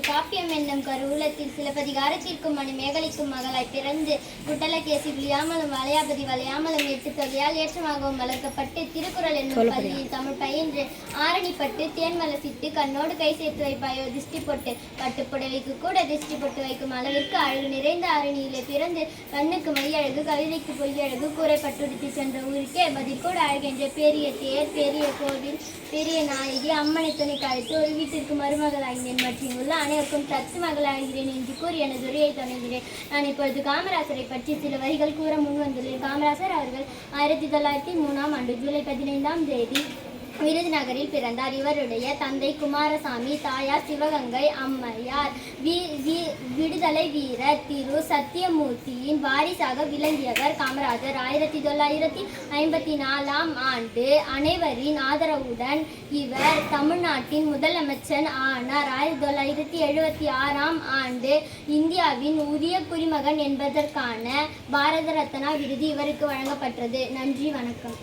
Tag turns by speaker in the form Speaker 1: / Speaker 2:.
Speaker 1: தொல்காப்பியம் என்னும் கருவூலத்தில் சிலப்பதிகாரத்திற்கும் மணி மேகலைக்கும் மகளாய் பிறந்து குட்டலகேசி விழியாமலும் வளையாபதி வளையாமலும் எட்டு தொகையால் ஏற்றமாகவும் வளர்க்கப்பட்டு திருக்குறள் என்னும் பள்ளியில் தமிழ் பயின்று ஆரணிப்பட்டு தேன் மலசிட்டு கண்ணோடு கை சேர்த்து வைப்பாயோ திஷ்டி பொட்டு. பட்டு புடவைக்கு கூட திஷ்டி பொட்டு வைக்கும் அளவிற்கு அழகு நிறைந்த ஆரணியிலே பிறந்து கண்ணுக்கு மையழகு கவிதைக்கு பொய்யழகு கூரைப்பட்டுடுத்தி சென்ற ஊருக்கே மதிக்கூட அழகென்ற பெரிய தேர் பெரிய கோவில் பெரிய நாயகி அம்மனை துணை காய்த்து ஒரு வீட்டிற்கு மருமகளாகினேன் மற்றும் உள்ள அனைவருக்கும் சத்து மகளாகிறேன் என்று கூறி எனது உரையை தொடங்குகிறேன் நான் இப்பொழுது காமராசரை பற்றி சில வரிகள் கூற முன் வந்துள்ளேன். காமராசர் அவர்கள் ஆயிரத்தி தொள்ளாயிரத்தி மூணாம் ஆண்டு ஜூலை பதினைந்தாம் தேதி விருதுநகரில் பிறந்தார். இவருடைய தந்தை குமாரசாமி தாயார் சிவகங்கை அம்மையார் வி வி- விடுதலை வீரர் திரு சத்தியமூர்த்தியின் வாரிசாக விளங்கியவர் காமராஜர். ஆயிரத்தி தொள்ளாயிரத்தி ஐம்பத்தி நாலாம் ஆண்டு அனைவரின் ஆதரவுடன் இவர் தமிழ்நாட்டின் முதலமைச்சர் ஆனார். ஆயிரத்தி தொள்ளாயிரத்தி எழுபத்தி ஆறாம் ஆண்டு இந்தியாவின் உரிய குடிமகன் என்பதற்கான பாரத ரத்னா விருது இவருக்கு வழங்கப்பட்டது. நன்றி வணக்கம்.